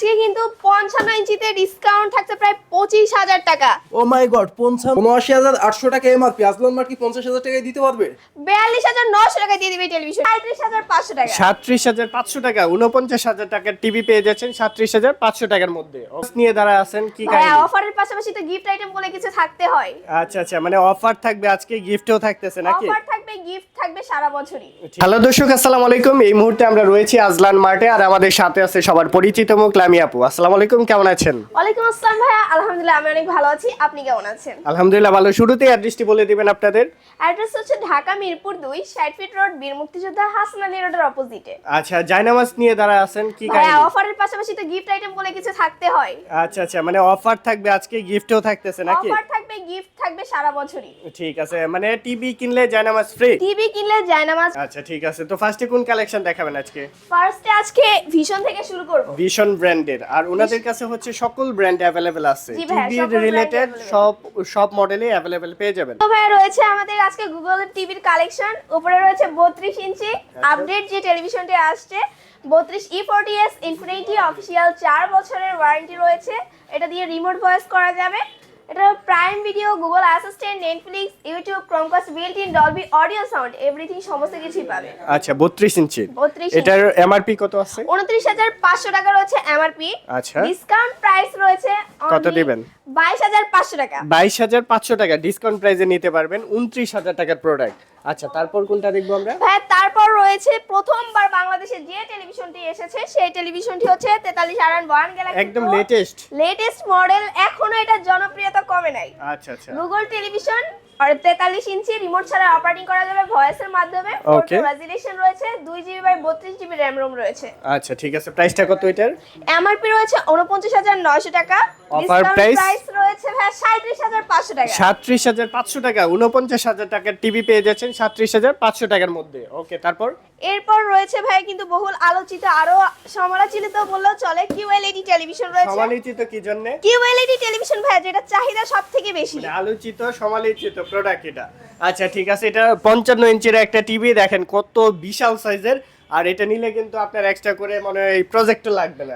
আজকে কিন্তু পঞ্চান্ন ইঞ্চিতে ডিসকাউন্ট থাকছে প্রায় পঁচিশ হাজার টাকা। ও মাই গড পঞ্চান্ন উনআশি হাজার আটশো টাকা এমআরপি আজলান মার্কি পঞ্চাশ হাজার টাকায় দিতে পারবে? বিয়াল্লিশ হাজার নশো টাকা দিয়ে দিবে টেলিভিশন সাঁত্রিশ হাজার পাঁচশো টাকা। সাতত্রিশ হাজার পাঁচশো টাকা উনপঞ্চাশ হাজার টাকার টিভি পেয়ে যাচ্ছেন সাতত্রিশ হাজার পাঁচশো টাকার মধ্যে। নিয়ে দাঁড়া আছেন কি অফারের পাশাপাশি তো গিফট আইটেম বলে কিছু থাকতে হয়। আচ্ছা আচ্ছা মানে অফার থাকবে আজকে গিফটও থাকতেছে নাকি? অফার থাকবে গিফট থাকবে সারা বছরই। হ্যালো দর্শক আসসালামু আলাইকুম। এই মুহূর্তে আমরা রয়েছি আজলান মার্টে আর আমাদের সাথে আছে সবার পরিচিত মুখ লামি আপু। আসসালামু আলাইকুম কেমন আছেন? ওয়ালাইকুম আসসালাম ভাইয়া। আলহামদুলিল্লাহ আমি অনেক ভালো আছি। আপনি কেমন আছেন? আলহামদুলিল্লাহ ভালো। শুরুতে অ্যাড্রেসটি বলে দিবেন আপনাদের। অ্যাড্রেস হচ্ছে ঢাকা মিরপুর দুই ষাট ফিট রোড বীর মুক্তিযোদ্ধা হাসান আলী রোডের অপোজিটে আচ্ছা জায়নামাজ নিয়ে দাঁড়া আছেন কি কাহিনী? অফারের পাশাপাশি তো গিফট আইটেম বলে কিছু থাকতে হয়। আচ্ছা আচ্ছা মানে অফার থাকবে আজকে গিফটও থাকতেছে নাকি? অফার থাকবে গিফট থাকবে সারা বছরই। ঠিক আছে মানে টিভি কিনলে জায়নামাজ ফ্রি টিভি কিনলে জায়নামাজ আচ্ছা ঠিক আছে তো ফার্স্টে কোন কালেকশন দেখাবেন আজকে? ফার্স্টে আজকে ভীষণ থেকে শুরু করব। ভীষণ ব্র্যান্ডের আর ওনাদের কাছে হচ্ছে সকল ব্র্যান্ড অ্যাভেলেবেল আছে। brand রিলেটেড সব সব মডেলই অ্যাভেলেবেল পেয়ে যাবেন। তো ভাইয়া রয়েছে আমাদের আজকে গুগল টিভির কালেকশন উপরে রয়েছে বত্রিশ ইঞ্চি। আপডেট যে টেলিভিশনটি আসছে বত্রিশ E forty S infinity official চার বছরের ওয়ারেন্টি রয়েছে। এটা দিয়ে রিমোট ভয়েস করা যাবে। এটা prime video Google assistant Netflix YouTube Chromecast built in Dolby audio sound everything সমস্ত কিছুই পাবে। আচ্ছা বত্রিশ ইঞ্চি। 32 এটার এমআরপি কত আছে? উনত্রিশ হাজার পাঁচশো টাকা রয়েছে এমআরপি আচ্ছা। ডিসকাউন্ট প্রাইস রয়েছে কত দিবেন? বাইশ হাজার পাঁচশো টাকা। বাইশ হাজার পাঁচশো টাকা। ডিসকাউন্ট প্রাইসে নিতে পারবেন উনত্রিশ হাজার টাকার প্রোডাক্ট আচ্ছা তারপর কোনটা দেখব আমরা? হ্যাঁ তারপর রয়েছে। প্রথমবার বাংলাদেশে যে টেলিভিশনটি এসেছে সেই টেলিভিশনটি হচ্ছে তেতাল্লিশ আর ওয়ান গ্যালাক্সি একদম লেটেস্ট লেটেস্ট মডেল এখনও এটা জনপ্রিয়তা কমে নাই। আচ্ছা আচ্ছা। গুগল টেলিভিশন আর তেতাল্লিশ ইঞ্চি রিমোট ছাড়া অপারেটিং করা যাবে ভয়েসের মাধ্যমে। Okay. রেজুলেশন রয়েছে দুই জিবি বাই বত্রিশ জিবি র্যাম রোম রয়েছে। আচ্ছা ঠিক আছে। প্রাইসটা কত এটার? এমআরপি রয়েছে উনপঞ্চাশ হাজার নয়শো টাকা। Offer price? প্রাইস সাঁত্রিশ হাজার পাঁচশো টাকা। উনপঞ্চাশ হাজার টাকার টিভি পেয়ে যাচ্ছেন সাতত্রিশ হাজার পাঁচশো টাকার মধ্যে। ওকে তারপর? এরপর রয়েছে ভাই কিন্তু বহুল আলোচিত আরও সমালোচিত বললেও চলে কিউএলইডি টেলিভিশন রয়েছে। সমালোচিত কি জন্য? কিউএলইডি টেলিভিশন ভাই যেটা চাহিদা সব থেকে বেশি। মানে আলোচিত সমালোচিত প্রোডাক্ট এটা। আচ্ছা ঠিক আছে এটা পঞ্চান্ন ইঞ্চির একটা টিভি দেখেন কত বিশাল সাইজের আর এটা নিলে কিন্তু আপনার এক্সট্রা করে মনে হয় প্রজেক্টর লাগবে না।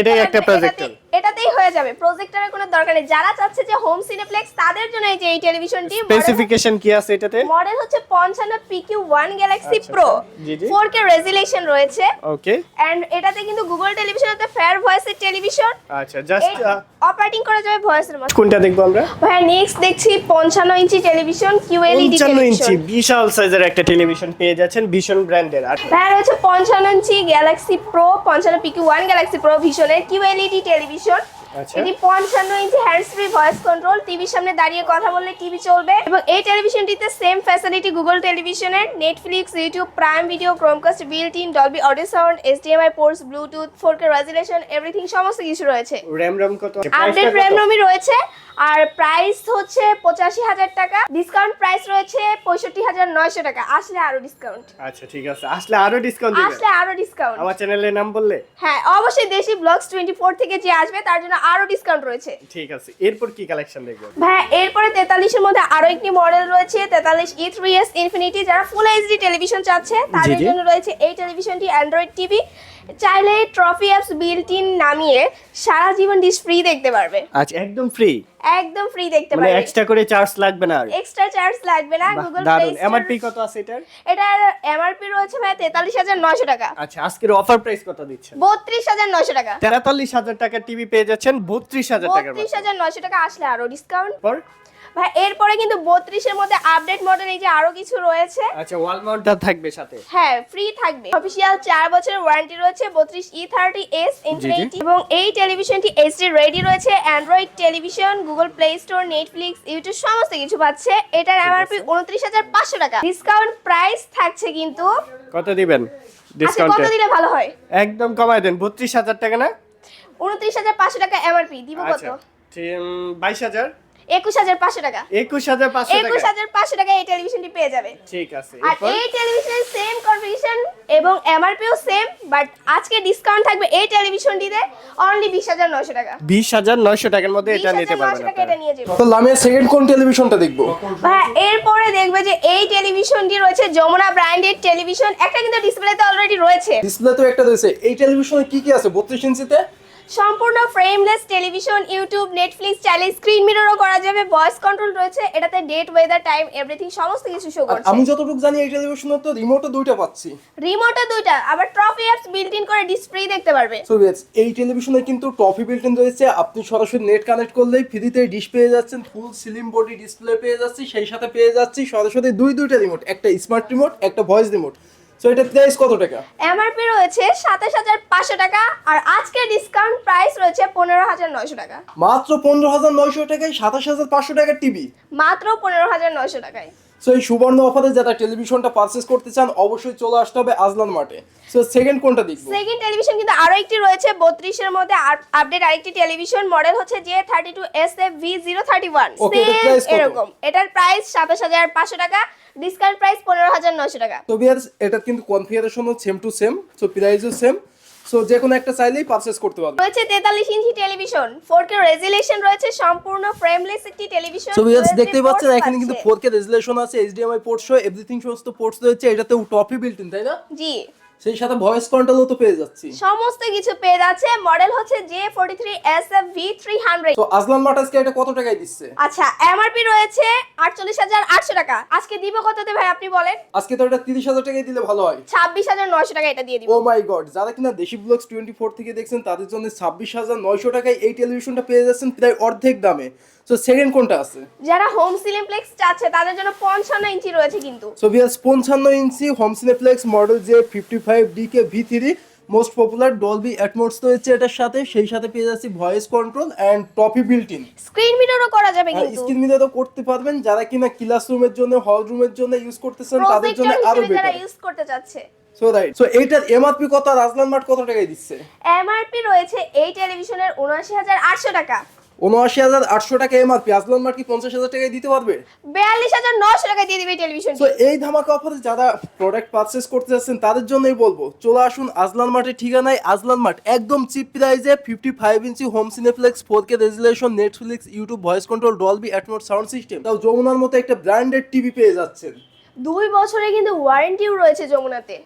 এটাই একটা প্রজেক্টর এটাতেই হয়ে যাবে প্রজেক্টরের কোনো দরকার নেই। যারা চাচ্ছে যে হোম সিনেপ্লেক্স তাদের জন্য এই যে এই টেলিভিশনটি স্পেসিফিকেশন কি আছে এটাতে? মডেল হচ্ছে পঞ্চান্ন পিকিউ ওয়ান গ্যালাক্সি আচ্ছা, আচ্ছা। জি। ফোর কে রেজুলেশন রয়েছে। ওকে এন্ড এটাতে কিন্তু গুগল টেলিভিশন হচ্ছে ফেয়ার ভয়েসের টেলিভিশন আচ্ছা জাস্ট অপারেটিং করা যাবে ভয়েসের মাধ্যমে কোনটা দেখব আমরা? ভাই নেক্সট দেখছি পঞ্চান্ন ইঞ্চি টেলিভিশন কিউএলইডি পঞ্চান্ন ইঞ্চি টেলিভিশন বিশাল সাইজের একটা টেলিভিশন পেয়ে যাচ্ছেন ভীষণ ব্র্যান্ডের আর রয়েছে পঞ্চান্ন ইঞ্চি গ্যালাক্সি প্রো পঞ্চান্ন পিকিউ ওয়ান গ্যালাক্সি প্রো ভিশনের কিউএলইডি টেলিভিশন। আচ্ছা। এটি পঞ্চান্ন inch hands free voice control টিভির সামনে দাঁড়িয়ে কথা বললে টিভি চলবে। এবং এই টেলিভিশনটিতে সেম ফ্যাসিলিটি গুগল টেলিভিশনের Netflix YouTube prime video Chromecast built in Dolby audio sound HDMI ports Bluetooth four K resolution everything সমস্ত কিছু রয়েছে। র্যাম র্যাম কত আপডেট র্যাম রোমই রয়েছে। আর প্রাইস হচ্ছে পঁচাশি হাজার টাকা। ডিসকাউন্ট প্রাইস রয়েছে পঁয়ষট্টি হাজার নয়শো টাকা। আসলে আরও ডিসকাউন্ট আচ্ছা ঠিক আছে। আসলে আরও ডিসকাউন্ট আসলে আরও ডিসকাউন্ট আমার চ্যানেলের নাম বললে? হ্যাঁ অবশ্যই দেশি ব্লগস টোয়েন্টি ফোর থেকে যে আসবে তার জন্য আরও ডিসকাউন্ট রয়েছে। ঠিক আছে। এরপর কি কালেকশন দেখব? ভাই এরপরে তেতাল্লিশের মধ্যে আরও একটি মডেল রয়েছে তেতাল্লিশ ই থ্রি এস ইনফিনিটি যারা ফুল এইচডি টেলিভিশন চাচ্ছে তাদের জন্য রয়েছে এই টেলিভিশনটি অ্যান্ড্রয়েড টিভি চাইলে ট্রফি অ্যাপস বিল্ট ইন নামিয়ে সারা জীবন ডিশ ফ্রি দেখতে পারবে। আচ্ছা একদম ফ্রি একদম ফ্রি দেখতে মানে পারবে। এক্সট্রা করে চার্জ লাগবে না আর? এক্সট্রা চার্জ লাগবে না গুগল দারুণ এমআরপি কত আছে এটার? এটার এমআরপি রয়েছে ভাই তেতাল্লিশ হাজার নয়শো টাকা। আচ্ছা আজকের অফার প্রাইস কত হাজার নয়শো টাকা। তেতাল্লিশ হাজার টাকার টিভি পেয়ে যাচ্ছেন বত্রিশ হাজার টাকার বত্রিশ হাজার নয়শো টাকা আসলে আরও ডিসকাউন্ট পর ভাই এরপরে কিন্তু বত্রিশের মধ্যে আপডেট মডেল এই যে আরও কিছু রয়েছে। আচ্ছা ওয়াল মাউন্টটা থাকবে সাথে? হ্যাঁ ফ্রি থাকবে। অফিসিয়াল চার বছরের ওয়ারেন্টি রয়েছে বত্রিশ ই থার্টি এস ইনফিনিটি এবং এই টেলিভিশনটি এইচডি রেডি রয়েছে Android television Google Play Store Netflix YouTube সমস্ত কিছু পাচ্ছে। এটার এমআরপি উনত্রিশ হাজার পাঁচশো টাকা। ডিসকাউন্ট প্রাইস থাকছে কিন্তু। কত দিবেন আচ্ছা কত দিলে ভালো হয়? একদম কমায় দেন বত্রিশ হাজার টাকা না? উনত্রিশ হাজার পাঁচশো টাকা এমআরপি দিব কত? আচ্ছা বাইশ হাজার। একুশ হাজার পাঁচশো টাকা। একুশ হাজার পাঁচশো একুশ হাজার পাঁচশো টাকা এই টেলিভিশনটি পেয়ে যাবে ঠিক আছে আর এরপর? এই টেলিভিশনের সেম কনফিগারেশন এবং এমআরপিও সেম বাট আজকে ডিসকাউন্ট থাকবে এই টেলিভিশনটিতে অনলি বিশ হাজার নয়শো টাকা। বিশ হাজার নয়শো টাকার মধ্যে এটা নিতে পারবেন টাকা এটা নিয়ে যাব তো লামিয়া সেকেন্ড কোন টেলিভিশনটা দেখব? হ্যাঁ এরপরে দেখবে যে এই টেলিভিশনটি রয়েছে যমুনা ব্র্যান্ডেড টেলিভিশন একটা কিন্তু ডিসপ্লেতে অলরেডি রয়েছে। ডিসপ্লে তো একটা রয়েছে। এই টেলিভিশনে কি কি আছে? বত্রিশ ইঞ্চিতে সম্পূর্ণ ফ্রেমলেস টেলিভিশন ইউটিউব নেটফ্লিক্স চাইলে স্ক্রিন মিররও করা যাবে ভয়েস কন্ট্রোল রয়েছে এটাতে ডেট ওয়েদার টাইম এভরিথিং সমস্ত কিছু শো করছে। আমি যতটুকু জানি এই টেলিভিশনের তো রিমোটও দুইটা পাচ্ছি। রিমোটে দুইটা আবার ট্রফি অ্যাপস বিল্ট ইন করে ডিসপ্লে দেখতে পারবে। সো ইয়েস এই টেলিভিশনে কিন্তু ট্রফি বিল্ট ইন রয়েছে। আপনি সরাসরি নেট কানেক্ট করলেই ফ্রিতে ডিশ পেয়ে যাচ্ছেন ফুল সিলিম বডি ডিসপ্লে পেয়ে যাচ্ছি সেই সাথে পেয়ে যাচ্ছি সরাসরি দুই দুইটা রিমোট একটা স্মার্ট রিমোট একটা ভয়েস রিমোট সো এটা প্রাইস কত টাকা? এমআরপি রয়েছে সাতাশ হাজার পাঁচশো টাকা আর আজকে ডিসকাউন্ট প্রাইস রয়েছে পনেরো হাজার নয়শো টাকা। মাত্র পনেরো হাজার নয়শো টাকায় সাতাশ হাজার পাঁচশো টাকার টিভি মাত্র পনেরো হাজার নয়শো টাকায়। সো এই সুবর্ণ অফারে যারা টেলিভিশনটা পারচেস করতে চান অবশ্যই চলে আসতে হবে আজলান মার্টে। সো সেকেন্ড কোনটা দেখব? সেকেন্ড টেলিভিশন কিন্তু আরও একটি রয়েছে বত্রিশের মধ্যে আপডেট আরেকটি টেলিভিশন মডেল হচ্ছে যে thirty two S F V? এরকম। এটার প্রাইস সাতাশ হাজার পাঁচশো টাকা ডিসকাউন্ট প্রাইস পনেরো হাজার নয়শো টাকা। তো বিয়ার্স এটা কিন্তু কনফিগারেশনও সেম টু সেম সো প্রাইসও সেম সো যে কোনো একটা চাইলেই পারচেস করতে পারবে। রয়েছে তেতাল্লিশ inch television four K resolution রয়েছে সম্পূর্ণ ফ্রেমলেস একটি টেলিভিশন সো ভিউয়ার্স দেখতেই পাচ্ছেন এখানে কিন্তু 4K রেজোলিউশন আছে HDMI পোর্ট সহ এভরিথিং সমস্ত পোর্টস রয়েছে এটাতেও টপি বিল্ট ইন তাই না? জি। সেই সাথে ভয়েস কন্ট্রোলও তো পেয়ে যাচ্ছি। সমস্ত কিছু পেয়ে যাচ্ছে। মডেল হচ্ছে তো আজলান মার্টাসকে এটা কত টাকায় দিচ্ছে? আচ্ছা এমআরপি রয়েছে আটচল্লিশ হাজার আটশো টাকা। আজকে দিব কততে ভাই আপনি বলেন? আজকে তো এটা 30000 টাকায় দিলে ভালো হয়। ছাব্বিশ হাজার নয়শো টাকা এটা দিয়ে দিব। ও মাই গড যারা কিনা দেশি ব্লগস টোয়েন্টি ফোর থেকে দেখছেন তাদের জন্য ছাব্বিশ হাজার নয়শো টাকায় এই টেলিভিশনটা পেয়ে যাচ্ছেন প্রায় অর্ধেক দামে। তো সেকেন্ড কোনটা আছে? যারা হোম সিলিমপ্লেক্স চাচ্ছে তাদের জন্য পঞ্চান্ন ইঞ্চি রয়েছে কিন্তু। সো ভিয়ার্স পঞ্চান্ন ইঞ্চি হোম সিনেপ্লেক্স মডেল যে fifty five D K V three most popular Dolby Atmos রয়েছে এটার সাথে সেই সাথে পেয়ে যাচ্ছি ভয়েস কন্ট্রোল অ্যান্ড টপি বিল্ট ইন স্ক্রিন মিররও করা যাবে কিন্তু। স্ক্রিন তো করতে পারবেন যারা কিনা ক্লাস রুমের জন্য হল রুমের জন্য ইউজ করতেছেন তাদের জন্য আরও হিসেবে যারা বেটার ইউজ করতে চাচ্ছে। সো রাইট সো এইটার এমআরপি কত আর আজলান মার্ট কত টাকায় দিচ্ছে? এমআরপি রয়েছে এই টেলিভিশনের উনআশি হাজার আটশো টাকা। উনআশি হাজার আটশো টাকা এমআরপি। আজলান মার্ট কি পঞ্চাশ হাজার টাকায় দিতে পারবে? বিয়াল্লিশ হাজার নশো টাকা দিয়ে দিবে টেলিভিশন তো এই ধামাকা অফারে যারা প্রোডাক্ট পারচেস করতে যাচ্ছেন তাদের জন্যই বলব চলে আসুন আজলান মার্টের ঠিকানায়। আজলান মার্ট একদম চিপ প্রাইজে fifty five inch home Cineplex four K resolution Netflix YouTube voice control Dolby Atmos sound system তাও যমুনার মতো একটা ব্র্যান্ডেড টিভি পেয়ে যাচ্ছেন। দুই বছরে কিন্তু ওয়ারেন্টিও রয়েছে যমুনাতে।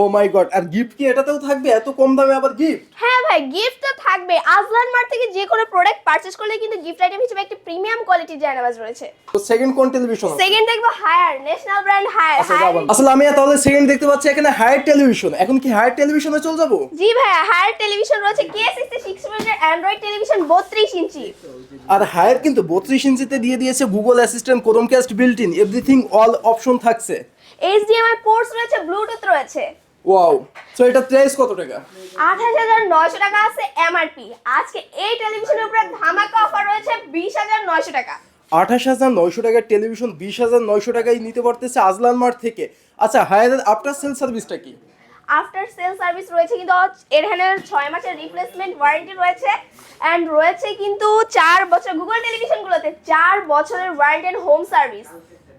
ও মাই গড আর গিফট কি এটাতেও থাকবে? এত কম দামে আবার গিফট হ্যাঁ ভাই গিফট তো থাকবে। আজলান মার্ট থেকে যে কোনো প্রোডাক্ট পারচেজ করলে কিন্তু গিফট আইটেম হিসেবে একটা প্রিমিয়াম কোয়ালিটির জায়নামাজ রয়েছে। তো সেকেন্ড কোন টেলিভিশন সেকেন্ড দেখব হায়ার ন্যাশনাল ব্র্যান্ড হায়ার আসলে আমি তাহলে সেকেন্ড দেখতে পাচ্ছি এখানে হায়ার টেলিভিশন এখন কি হায়ার টেলিভিশনে চলে যাব? জি ভাইয়া হায়ার টেলিভিশন রয়েছে K sixty six Android television বত্রিশ ইঞ্চি। আর হায়ার কিন্তু বত্রিশ ইঞ্চিতে দিয়ে দিয়েছে Google assistant Chromecast built in everything all option থাকছে। এইচডিএমআই পোর্টস রয়েছে ব্লুটুথ রয়েছে। ওয়াও সো এটা প্রাইস কত টাকা? আঠাশ হাজার নয়শো টাকা আছে এমআরপি আজকে এই টেলিভিশনের উপরে ধামাকা অফার রয়েছে বিশ হাজার নয়শো টাকা। আঠাশ হাজার নয়শো টাকার টেলিভিশন বিশ হাজার নয়শো টাকায় নিতে পারতেছে আজলান মার্ট থেকে। আচ্ছা হায়ারের আফটার সেল সার্ভিসটা কি? আফটার সেল সার্ভিস রয়েছে কিন্তু এখানে ছয় মাসের রিপ্লেসমেন্ট ওয়ারেন্টি রয়েছে। অ্যান্ড রয়েছে কিন্তু চার বছর গুগল টেলিভিশনগুলোতে চার বছরের warranty home service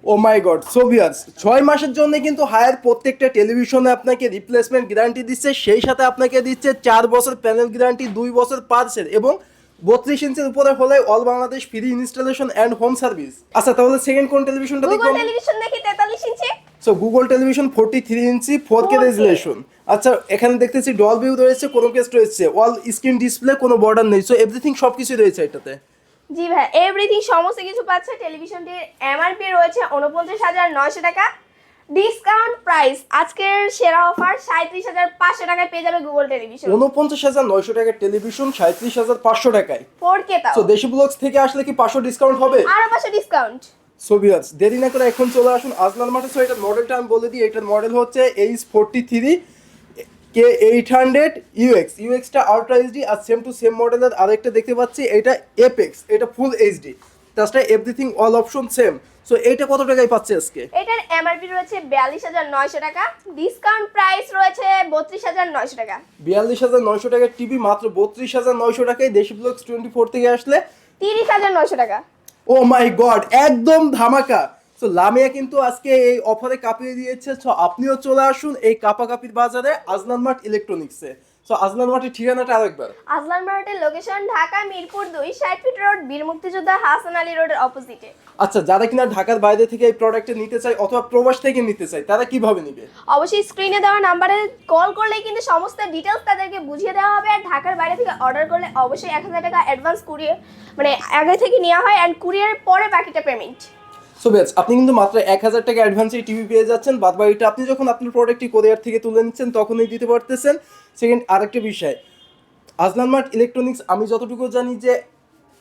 O my god সোভিয়াস ছয় মাসের জন্য কিন্তু হায়ার প্রত্যেকটা টেলিভিশনে আপনাকে রিপ্লেসমেন্ট গ্যারান্টি দিচ্ছে। সেই সাথে আপনাকে দিচ্ছে চার বছর প্যানেল গ্যারান্টি দুই বছর পার্সেল এবং বত্রিশ ইঞ্চের উপরে হলে all Bangladesh free installation and home service আচ্ছা তাহলে সেকেন্ড কোন টেলিভিশনটা গুগল দেখব? টেলিভিশন দেখি তেতাল্লিশ ইঞ্চি so Google television forty three inch four K 4K resolution আচ্ছা এখানে দেখতেছি ডল ভিউ রয়েছে কোনো কেস রয়েছে। অল স্ক্রিন ডিসপ্লে কোনো বর্ডার নেই। সো এভরিথিং সব কিছু রয়েছে এটাতে। জি ভাই এভরিথিং সমস্ত কিছু পাচ্ছে টেলিভিশনটির এমআরপি রয়েছে উনপঞ্চাশ হাজার নয়শো টাকা। ডিসকাউন্ট প্রাইস আজকের সেরা অফার সাঁত্রিশ হাজার পাঁচশো টাকায় পেয়ে যাবে গুগল টেলিভিশন উনপঞ্চাশ হাজার নয়শো টাকার টেলিভিশন সাঁত্রিশ হাজার পাঁচশো টাকায়। ফোর কে তাও। সো দেশি ব্লগস থেকে আসলে কি পাঁচশো ডিসকাউন্ট হবে? আরও পাঁচশো ডিসকাউন্ট সোভিয়ার্স দেরি না করে এখন চলে আসুন। আজলান মাঠে সো এটার মডেলটা আমি বলে দিই এটার মডেল হচ্ছে H forty three K eight hundred UX ইউএক্সটা ultra HD আর সেম টু সেম মডেলের আরেকটা দেখতে পাচ্ছি এটা এপেক্স এটা ফুল এইচডি তাছাড়া everything all option same so এইটা কত টাকায় পাচ্ছে আজকে? এটার এমআরপি রয়েছে বিয়াল্লিশ হাজার নয়শো টাকা। ডিসকাউন্ট প্রাইস রয়েছে বত্রিশ হাজার নয়শো টাকা। বিয়াল্লিশ হাজার নয়শো টাকার টিভি মাত্র বত্রিশ হাজার নয়শো টাকায় দেশি ব্লগস টোয়েন্টি ফোর থেকে আসলে তিরিশ হাজার নয়শো টাকা। ও মাই গড একদম ধামাকা। তো লামিয়া কিন্তু আজকে এই অফারে কাঁপিয়ে দিয়েছে। তো আপনিও চলে আসুন এই কাপাকাপির বাজারে আজলান মার্ট ইলেকট্রনিক্সে সো আজলান মাঠের ঠিকানাটা আরেকবার আজলান মার্টের লোকেশন ঢাকা মিরপুর দুই ষাট ফিট রোড বীর মুক্তিযোদ্ধা হাসান আলী রোডের অপোজিটে আচ্ছা যারা কিনা ঢাকার বাইরে থেকে এই প্রোডাক্টটা নিতে চায় অথবা প্রবাস থেকে নিতে চায় তারা কীভাবে নিবে? অবশ্যই স্ক্রিনে দেওয়া নাম্বারে কল করলে কিন্তু সমস্ত ডিটেলস তাদেরকে বুঝিয়ে দেওয়া হবে আর ঢাকার বাইরে থেকে অর্ডার করলে অবশ্যই এক হাজার টাকা অ্যাডভান্স কুরিয়ার মানে আগে থেকে নেওয়া হয় অ্যান্ড কুরিয়ারের পরে বাকিটা পেমেন্ট সো বেশ আপনি কিন্তু মাত্র এক হাজার টাকা অ্যাডভান্সে টিভি পেয়ে যাচ্ছেন। বাদ বাকিটা আপনি যখন আপনার প্রোডাক্টটি কোরিয়ার থেকে তুলে নিচ্ছেন তখনই দিতে পারতেছেন। সেকেন্ড আরেকটা বিষয়। আজলান মার্ট ইলেকট্রনিক্স আমি যতটুকু জানি যে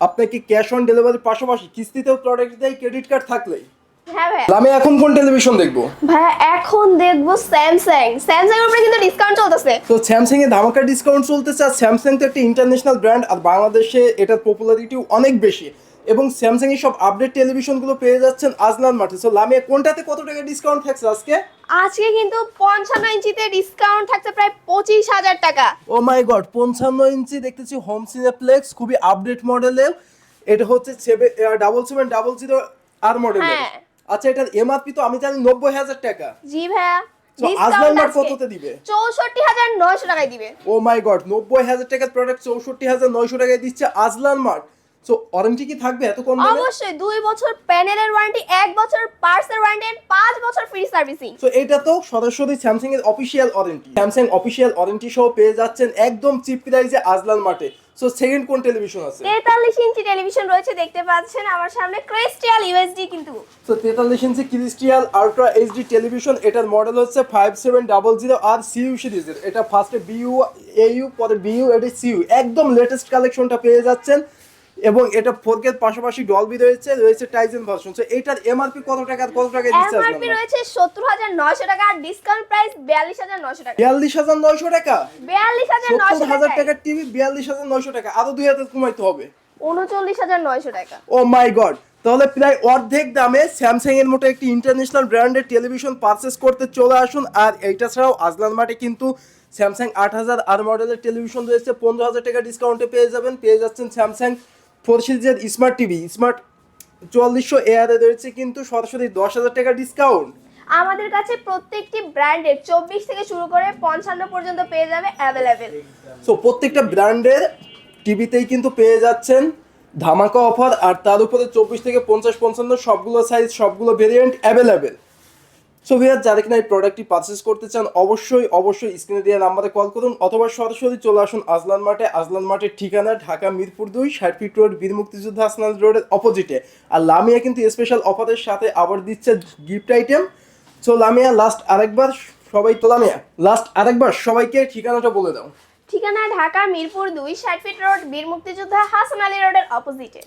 আপনাকে ক্যাশ অন ডেলিভারির পাশাপাশি কিস্তিতেও প্রোডাক্ট দেয় ক্রেডিট কার্ড থাকলেই। হ্যাঁ ভাই আমি এখন কোন টেলিভিশন দেখব? ভাইয়া এখন দেখব স্যামসাং স্যামসাং এর উপরে কিন্তু ডিসকাউন্ট চলতেছে। তো স্যামসাং এ ধামাকা ডিসকাউন্ট চলতেছে আর স্যামসাং তো একটা ইন্টারন্যাশনাল ব্র্যান্ড আর বাংলাদেশে এটার পপুলারিটি অনেক বেশি। এবং স্যামসাং এর সব আপডেট টেলিভিশনগুলো পেয়ে যাচ্ছেন আজলান মাঠে সো লামিয়া কোনটাতে কত টাকা ডিসকাউন্ট থাকছে আজকে? আজকে কিন্তু পঞ্চান্ন ইঞ্চিতে ডিসকাউন্ট থাকছে প্রায় পঁচিশ হাজার টাকা। ও মাই গড পঞ্চান্ন ইঞ্চি দেখতেছি হোম সিনেপ্লেক্স খুবই আপডেট মডেলের এটা হচ্ছে double seven double zero R মডেলের হ্যাঁ। আচ্ছা এটার এমআরপি তো আমি জানি নব্বই হাজার টাকা। জি ভাইয়া আজলান মার্ট কততে দিবে? চৌষট্টি হাজার নয়শো টাকায় দিবে। ও মাই গড নব্বই হাজার টাকার প্রোডাক্ট চৌষট্টি হাজার নয়শো টাকায় দিচ্ছে আজলান মার্ট সো ওয়ারেন্টি কি থাকবে এত কম দামে? অবশ্যই দুই বছর প্যানেলের ওয়ারেন্টি এক বছর পার্সের ওয়ারেন্টি পাঁচ বছর ফ্রি সার্ভিসিং তো এটা তো সরাসরি স্যামসাং এর official warranty Samsung official warranty সহ পেয়ে যাচ্ছেন একদম চিপ প্রাইসে আজলান মার্টে সো সেকেন্ড কোন টেলিভিশন আছে? তেতাল্লিশ ইঞ্চি টেলিভিশন রয়েছে দেখতে পাচ্ছেন আমার সামনে ক্রিস্টিয়াল ইউএসডি কিন্তু। তো তেতাল্লিশ inch crystal ultra HD television এটার মডেল হচ্ছে five seven double zero R CU সিরিজের এটা ফার্স্টে বিইউ এইউ পরে বিইউ এটা সিইউ একদম লেটেস্ট কালেকশনটা পেয়ে যাচ্ছেন। এবং এটা ফোর কে পাশাপাশি ডলবি রয়েছে রয়েছে টাইজেন ভার্সন তো এটার এমআরপি কত টাকা কত টাকা দিচ্ছে এমআরপি রয়েছে সত্তর হাজার নয়শো টাকা আর ডিসকাউন্ট প্রাইস বিয়াল্লিশ হাজার নয়শো টাকা। বিয়াল্লিশ হাজার নয়শো টাকা? বিয়াল্লিশ হাজার নয়শো সত্তর হাজার টাকা টাকার টিভি বিয়াল্লিশ হাজার নয়শো টাকা। আরও দুই হাজার কমাইতে হবে। উনচল্লিশ হাজার নয়শো টাকা। ও মাই গড তাহলে প্রায় অর্ধেক দামে স্যামসাং এর মতো একটি ইন্টারন্যাশনাল ব্র্যান্ডের টেলিভিশন পারচেস করতে চলে আসুন। আর এইটা ছাড়াও আজলান মাঠে কিন্তু স্যামসাং আট হাজার আর মডেলের টেলিভিশন রয়েছে। পনেরো হাজার টাকা ডিসকাউন্টে পেয়ে যাবেন। পেয়ে যাচ্ছেন স্যামসাং ফোর সিরিজের স্মার্ট টিভি স্মার্ট চুয়াল্লিশশো এয়ারে রয়েছে কিন্তু সরাসরি দশ হাজার টাকা ডিসকাউন্ট আমাদের কাছে প্রত্যেকটি ব্র্যান্ডের চব্বিশ থেকে শুরু করে পঞ্চান্ন পর্যন্ত পেয়ে যাবে অ্যাভেলেবেল সো প্রত্যেকটা ব্র্যান্ডের টিভিতেই কিন্তু পেয়ে যাচ্ছেন ধামাকা অফার আর তার উপরে চব্বিশ থেকে পঞ্চাশ পঞ্চান্ন সবগুলো সাইজ সবগুলো ভেরিয়েন্ট অ্যাভেলেবেল সো ভিয়ার যারা কিনা এই প্রোডাক্টটি পারচেস করতে চান, অবশ্যই অবশ্যই স্ক্রিনে দেওয়া নাম্বারে কল করুন অথবা সরাসরি চলে আসুন আজলান মাঠে। আজলান মাঠের ঠিকানা ঢাকা মিরপুর দুই, ষাট ফিট রোড, বীর মুক্তিযুদ্ধ হাসনাল রোডের অপোজিটে আর লামিয়া কিন্তু স্পেশাল অফারের সাথে আবার দিচ্ছে gift item so Lamia last আরেকবার সবাই, তো লামিয়া লাস্ট আরেকবার সবাইকে ঠিকানাটা বলে দাও। ঠিকানা ঢাকা মিরপুর দুই, ষাট ফিট রোড, বীর মুক্তিযোদ্ধা হাসান আলী রোডের অপোজিটে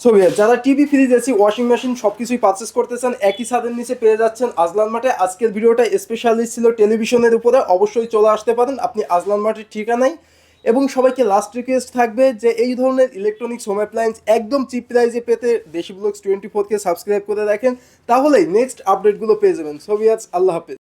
সো যারা TV fridge AC washing machine সব কিছুই পারচেস করতে চান একই ছাদের নিচে পেয়ে যাচ্ছেন আজলান মাঠে। আজকের ভিডিওটা স্পেশালি ছিল টেলিভিশনের উপরে অবশ্যই চলে আসতে পারেন আপনি আজলান মাঠের ঠিকানায়। এবং সবাইকে লাস্ট রিকোয়েস্ট থাকবে যে এই ধরনের ইলেকট্রনিক্স হোম অ্যাপ্লায়েন্স একদম চিপ প্রাইজে পেতে দেশি ব্লগস টোয়েন্টি ফোরকে সাবস্ক্রাইব করে রাখেন তাহলেই নেক্সট আপডেটগুলো পেয়ে যাবেন। সো ভিউয়ার্স, আল্লাহ হাফেজ।